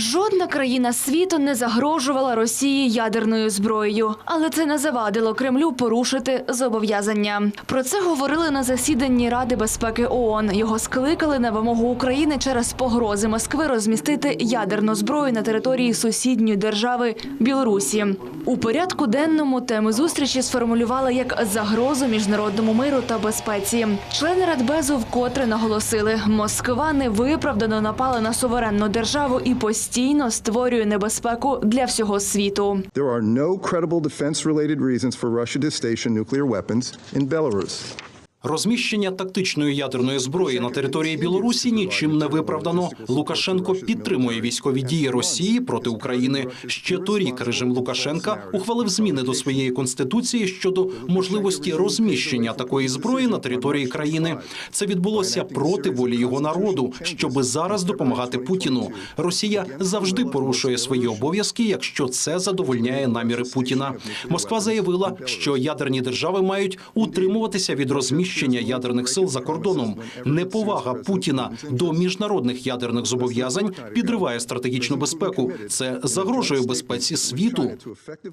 Жодна країна світу не загрожувала Росії ядерною зброєю, але це не завадило Кремлю порушити зобов'язання. Про це говорили на засіданні Ради безпеки ООН. Його скликали на вимогу України через погрози Москви розмістити ядерну зброю на території сусідньої держави Білорусі. У порядку денному теми зустрічі сформулювали як загрозу міжнародному миру та безпеці. Члени Радбезу вкотре наголосили, Москва невиправдано напала на суверенну державу і постійно створює небезпеку для всього світу. There are no credible defense related reasons for Russia to station nuclear weapons in Belarus. Розміщення тактичної ядерної зброї на території Білорусі нічим не виправдано. Лукашенко підтримує військові дії Росії проти України. Ще торік режим Лукашенка ухвалив зміни до своєї конституції щодо можливості розміщення такої зброї на території країни. Це відбулося проти волі його народу, щоби зараз допомагати Путіну. Росія завжди порушує свої обов'язки, якщо це задовольняє наміри Путіна. Москва заявила, що ядерні держави мають утримуватися від розміщення ядерних сил за кордоном. Неповага Путіна до міжнародних ядерних зобов'язань підриває стратегічну безпеку. Це загрожує безпеці світу.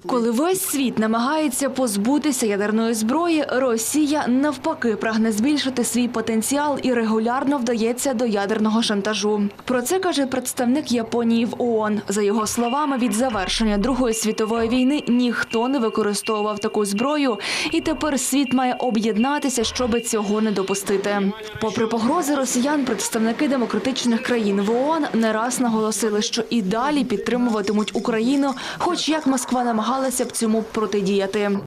Коли весь світ намагається позбутися ядерної зброї, Росія навпаки прагне збільшити свій потенціал і регулярно вдається до ядерного шантажу. Про це каже представник Японії в ООН. За його словами, від завершення Другої світової війни ніхто не використовував таку зброю, і тепер світ має об'єднатися, щоб цього не допустити. Попри погрози росіян, представники демократичних країн в ООН не раз наголосили, що і далі підтримуватимуть Україну, хоч як Москва намагалася б цьому протидіяти.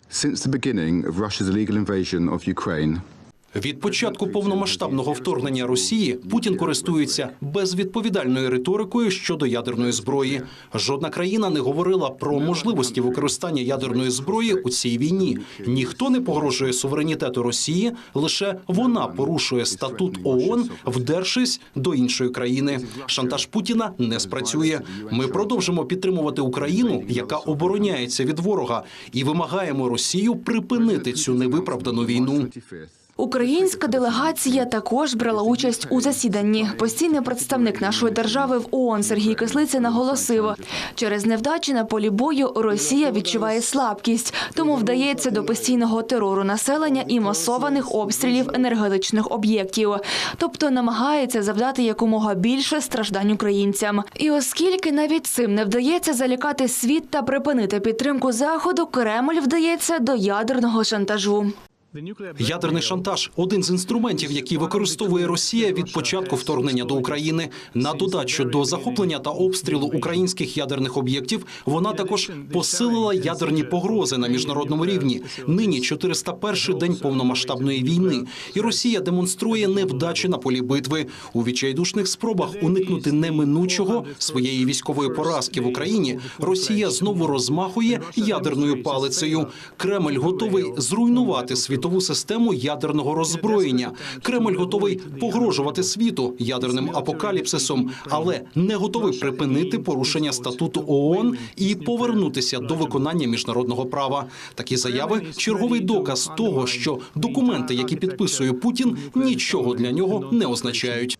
Від початку повномасштабного вторгнення Росії Путін користується безвідповідальною риторикою щодо ядерної зброї. Жодна країна не говорила про можливості використання ядерної зброї у цій війні. Ніхто не погрожує суверенітету Росії, лише вона порушує статут ООН, вдершись до іншої країни. Шантаж Путіна не спрацює. Ми продовжимо підтримувати Україну, яка обороняється від ворога, і вимагаємо Росію припинити цю невиправдану війну. 25th. Українська делегація також брала участь у засіданні. Постійний представник нашої держави в ООН Сергій Кислиця наголосив, через невдачі на полі бою Росія відчуває слабкість, тому вдається до постійного терору населення і масованих обстрілів енергетичних об'єктів, тобто намагається завдати якомога більше страждань українцям. І оскільки навіть цим не вдається залякати світ та припинити підтримку заходу, Кремль вдається до ядерного шантажу. Ядерний шантаж один з інструментів, які використовує Росія від початку вторгнення до України. На додачу до захоплення та обстрілу українських ядерних об'єктів вона також посилила ядерні погрози на міжнародному рівні. Нині 401 день повномасштабної війни, і Росія демонструє невдачі на полі битви у відчайдушних спробах уникнути неминучого своєї військової поразки в Україні. Росія знову розмахує ядерною палицею. Кремль готовий зруйнувати світову систему ядерного роззброєння. Кремль готовий погрожувати світу ядерним апокаліпсисом, але не готовий припинити порушення статуту ООН і повернутися до виконання міжнародного права. Такі заяви черговий доказ того, що документи, які підписує Путін, нічого для нього не означають.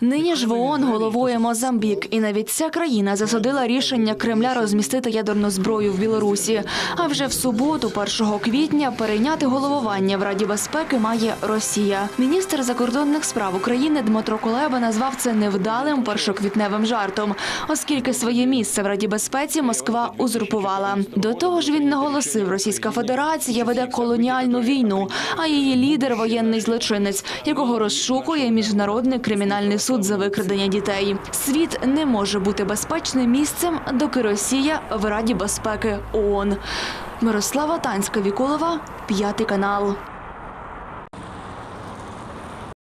Нині ж в ООН головує Мозамбік, і навіть ця країна засудила рішення Кремля розмістити ядерну зброю в Білорусі. А вже в суботу, 1 квітня, перейняти головування в Раді безпеки має Росія. Міністр закордонних справ України Дмитро Кулеба назвав це невдалим першоквітневим жартом, оскільки своє місце в Раді безпеці Москва узурпувала. До того ж, він наголосив, Російська Федерація веде колоніальну війну, а її лідер воєнний злочинець, якого розшукує міжнародний кримінальний суд за викрадення дітей. Світ не може бути безпечним місцем, доки Росія в Раді безпеки ООН. Мирослава Танська Віколова, п'ятий канал.